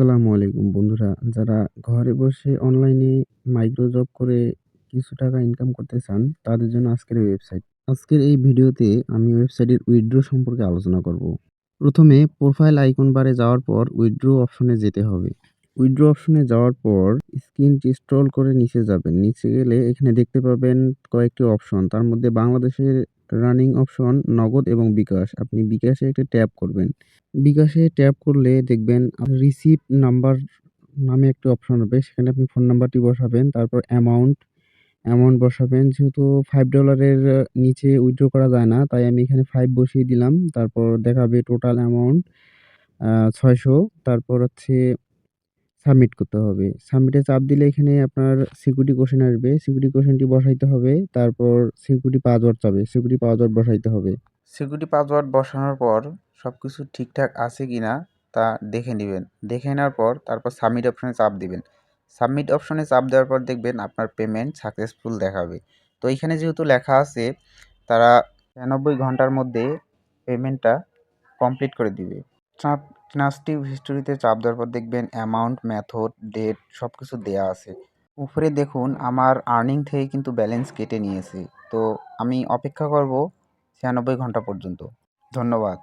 আসসালামু আলাইকুম বন্ধুরা। যারা ঘরে বসে অনলাইনে মাইক্রো জব করে কিছু টাকা ইনকাম করতে চান, তাদের জন্য আজকের এই ওয়েবসাইট আজকের এই ভিডিওতে আমি ওয়েবসাইটের উইথড্র সম্পর্কে আলোচনা করব। প্রথমে প্রোফাইল আইকন বারে যাওয়ার পর উইথড্র অপশনে যেতে হবে। উইথড্র অপশনে যাওয়ার পর স্ক্রিনটি স্ক্রল করে নিচে যাবেন। নিচে গেলে এখানে দেখতে পাবেন কয়েকটি অপশন তার মধ্যে বাংলাদেশের রানিং অপশন, নগদ এবং বিকাশ। আপনি বিকাশে একটা ট্যাপ করবেন। বিকাশে ট্যাপ করলে দেখবেন রিসিভ নাম্বার নামে একটি অপশন হবে। সেখানে আপনি ফোন নাম্বারটি বসাবেন, তারপর অ্যামাউন্ট অ্যামাউন্ট বসাবেন। যেহেতু ফাইভ ডলারের নিচে উইথড্র করা যায় না, তাই আমি এখানে ফাইভ বসিয়ে দিলাম। তারপর দেখাবে টোটাল অ্যামাউন্ট ছয়শো। তারপর হচ্ছে সাবমিট করতে হবে। সাবমিটে চাপ দিলে এখানে আপনার সিকিউরিটি কোশ্চেন আসবে। সিকিউরিটি কোশ্চেনটি বসাইতে হবে, তারপর সিকিউরিটি পাসওয়ার্ড চাবে। সিকিউরিটি পাসওয়ার্ড বসাইতে হবে। সিকিউরিটি পাসওয়ার্ড বসানোর পর সব কিছু ঠিকঠাক আছে কি না তা দেখে নেবেন। দেখে নেওয়ার পর তারপর সাবমিট অপশনে চাপ দিবেন। সাবমিট অপশনে চাপ দেওয়ার পর দেখবেন আপনার পেমেন্ট সাকসেসফুল দেখাবে। তো এখানে যেহেতু লেখা আছে, তারা ছিয়ানব্বই ঘণ্টার মধ্যে পেমেন্টটা কমপ্লিট করে দিবে। চাপ ট্রান্সটিভ হিস্টোরিতে চাপ দেওয়ার পর দেখবেন অ্যামাউন্ট মেথড ডেট সব কিছু দেওয়া আছে। উপরে দেখুন, আমার আর্নিং থেকে কিন্তু ব্যালেন্স কেটে নিয়েছে। তো আমি অপেক্ষা করব ছিয়ানব্বই ঘণ্টা পর্যন্ত। ধন্যবাদ।